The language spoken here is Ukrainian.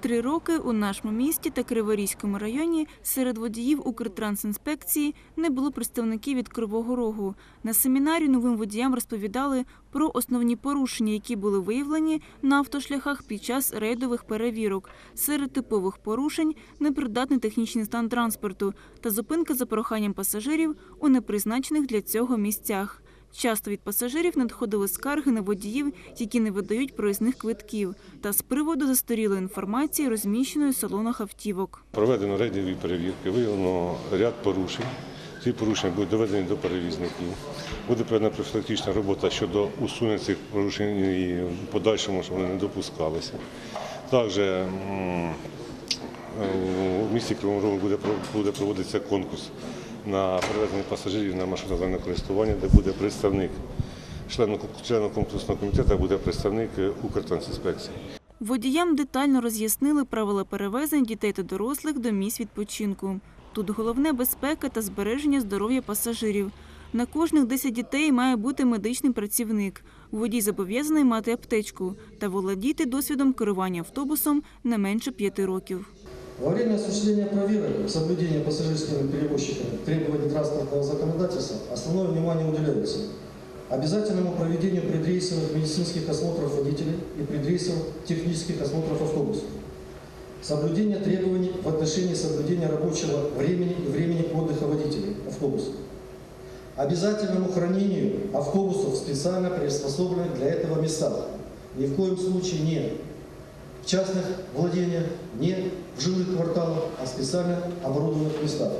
Три роки у нашому місті та Криворізькому районі серед водіїв Укртрансінспекції не було представників від Кривого Рогу. На семінарі новим водіям розповідали про основні порушення, які були виявлені на автошляхах під час рейдових перевірок. Серед типових порушень непридатний технічний стан транспорту та зупинка за проханням пасажирів у непризначених для цього місцях. Часто від пасажирів надходили скарги на водіїв, які не видають проїзних квитків, та з приводу застарілої інформації, розміщеної в салонах автівок. Проведено рейдові перевірки, виявлено ряд порушень. Ці порушення будуть доведені до перевізників. Буде проведена профілактична робота щодо усунення цих порушень і в подальшому, щоб вони не допускалися. Також у місті Кривому Рогу буде проводитися конкурс на перевезення пасажирів на машину загального користування, де буде представник члену, конкурсного комітету буде представник е, Укртрансінспекції. Водіям детально роз'яснили правила перевезень дітей та дорослих до місць відпочинку. Тут головне безпека та збереження здоров'я пасажирів. На кожних 10 дітей має бути медичний працівник. Водій зобов'язаний мати аптечку та володіти досвідом керування автобусом не менше 5 років. Во время осуществления проверок соблюдения пассажирскими перевозчиками требований транспортного законодательства основное внимание уделяется обязательному проведению предрейсовых медицинских осмотров водителей и предрейсовых технических осмотров автобусов, соблюдение требований в отношении соблюдения рабочего времени и времени отдыха водителей автобусов, обязательному хранению автобусов специально приспособленных для этого местах, ни в коем случае не в частных владениях, не в жилых кварталах, а в специально оборудованных местах.